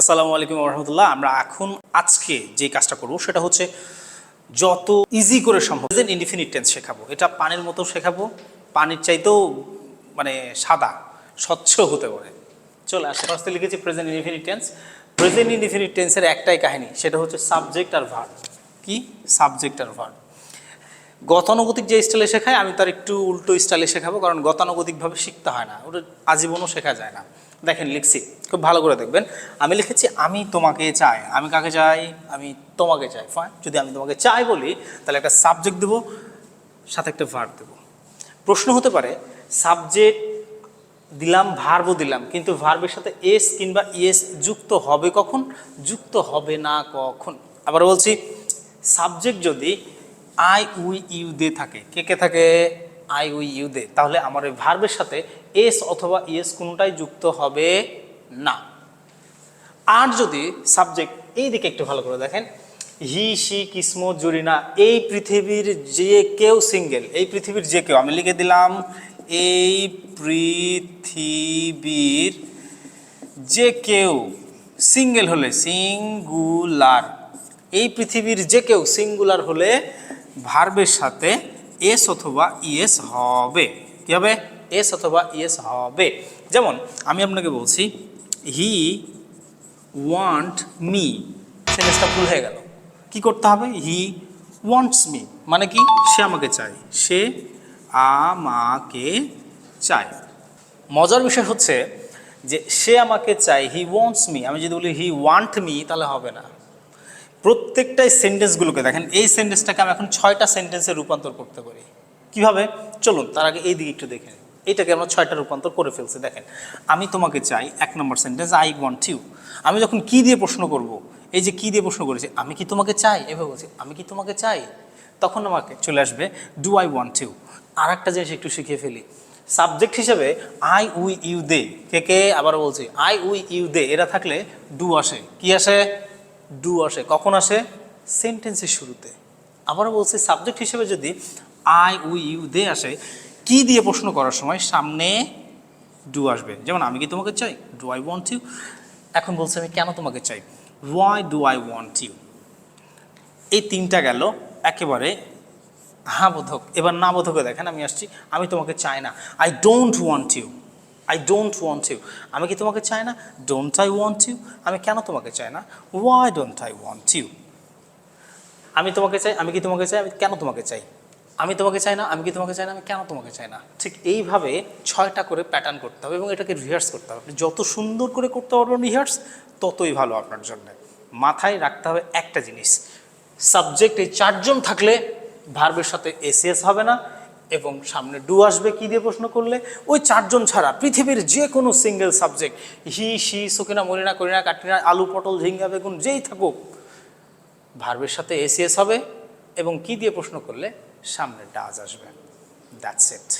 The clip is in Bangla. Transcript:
আসসালামু আলাইকুম রহমতুল্লাহ আমরা এখন আজকে যে কাজটা করব সেটা হচ্ছে যত ইজি করে সম্ভব প্রেজেন্ট ইনডিফিনিট টেন্স শেখাবো। এটা পানির মতো শেখাবো। পানির চাইতেও মানে সাদা, স্বচ্ছ হতে পারে। চলে আসে ফার্স্টে লিখেছি present indefinite tense present indefinite টেন্সের একটাই কাহিনী, সেটা হচ্ছে সাবজেক্ট আর ভার্ব কি? সাবজেক্ট আর ভার্ব গতানুগতিক যে স্টাইলে শেখায়, আমি তার একটু উল্টো স্টাইলে শেখাবো, কারণ গতানুগতিকভাবে শিখতে হয় না। ওটা আজীবনও শেখা যায় না। দেখেন, লিখছি। খুব ভালো করে দেখবেন। আমি লিখেছি, আমি তোমাকে চাই। আমি কাকে চাই? আমি তোমাকে চাই। ফাইন যদি আমি তোমাকে চাই বলি, তাহলে একটা সাবজেক্ট দেবো, সাথে একটা ভার্ব দেবো। প্রশ্ন হতে পারে সাবজেক্ট দিলাম ভার্বও দিলাম, কিন্তু ভার্বের সাথে এস কিংবা ইএস যুক্ত হবে কখন? যুক্ত হবে না কখন? আবার বলছি সাবজেক্ট যদি আই উই ইউ দে থাকে। কে কে থাকে? আই উই ইউ দে তাহলে আমার ওই ভার্বের সাথে এস অথবা ইএস কোনোটাই যুক্ত হবে না। আর যদি সাবজেক্ট এই দিকে একটু ভালো করে দেখেন, হি সি কিসমো জুরিনা এই পৃথিবীর যে কেউ সিঙ্গেল এই পৃথিবীর যে কেউ, আমি লিখে দিলাম, এই পৃথিবীর যে কেউ সিঙ্গেল হলে সিঙ্গুলার এই পৃথিবীর যে কেউ সিঙ্গুলার হলে ভার্বের সাথে এস অথবা ইএস হবে। কি হবে? এস অথবা ইএস হবে। যেমন, আমি আপনাকে বলছি হি ওয়ান্ট মি সেন্টেন্সটা ভুল হয়ে গেল। কি করতে হবে? হি ওয়ান্টস মি মানে কি? সে আমাকে চায়। সে আমাকে চায়। মজার বিষয় হচ্ছে যে, সে আমাকে চায় হি ওয়ান্টস মি আমি যদি বলি হি ওয়ান্ট মি তাহলে হবে না। প্রত্যেকটাই সেন্টেন্সগুলোকে দেখেন, এই সেন্টেন্সটাকে আমি এখন ছয়টা সেন্টেন্সে রূপান্তর করতে পারি। কীভাবে? চলুন, তার আগে এই দিকে একটু দেখে। এটাকে আমরা ছয়টা রূপান্তর করে ফেলছি। দেখেন, আমি তোমাকে চাই এক নম্বর সেন্টেন্স আই ওয়ান্ট ইউ আমি যখন কি দিয়ে প্রশ্ন করব, এই যে কি দিয়ে প্রশ্ন করেছি, আমি কি তোমাকে চাই? এভাবে বলছি, আমি কি তোমাকে চাই? তখন আমাকে চলে আসবে ডু আই ওয়ান্ট ইউ আর একটা জিনিস একটু শিখিয়ে ফেলি। সাবজেক্ট হিসেবে আই উই ইউ দে কে কে? আবার বলছি আই উই ইউ দে এরা থাকলে ডু আসে। কি আসে? ডু আসে, কখন আসে? সেন্টেন্সের শুরুতে। আবারও বলছি সাবজেক্ট হিসেবে যদি আই উই ইউ দে আসে, কি দিয়ে প্রশ্ন করার সময় সামনে ডু আসবে? যেমন আমি কি তোমাকে চাই? ডু আই ওয়ান্ট ইউ এখন বলছি আমি কেন তোমাকে চাই? Why do I want you এই তিনটা গেল, একেবারে হ্যাঁ বোধক এবার না বোধকে দেখেন, আমি আসছি, আমি তোমাকে চাই না। I don't want you I don't want you আমি কি তোমাকে চাই না? ডোন্ট আই ওয়ান্ট ইউ আমি কেন তোমাকে চাই না? Why don't I want you আমি তোমাকে চাই, আমি কি তোমাকে চাই, আমি কেন তোমাকে চাই? আমি তোমাকে চাই না, আমি কি তোমাকে চাই না, আমি কেন তোমাকে চাই না? ঠিক এইভাবে ছয়টা করে প্যাটার্ন করতে হবে এবং এটাকে রিহার্স করতে হবে। আপনি যত সুন্দর করে করতে পারবেন রিহার্স ততই ভালো আপনার জন্য। মাথায় রাখতে হবে একটা জিনিস। সাবজেক্ট এই চারজন থাকলে ভার্বের সাথে এসিএস হবে না এবং সামনে ডু আসবে, কী দিয়ে প্রশ্ন করলে? ওই চারজন ছাড়া, পৃথিবীর যে কোনো সিঙ্গেল সাবজেক্ট হি সি সুকিনা মরিনা, করিনা কাটিনা আলু, পটল, ঝিঙ্গা, বেগুন, যেই থাকুক, ভার্বের সাথে এসিএস হবে এবং কি দিয়ে প্রশ্ন করলে? সামনে ডাজ আসবে। That's it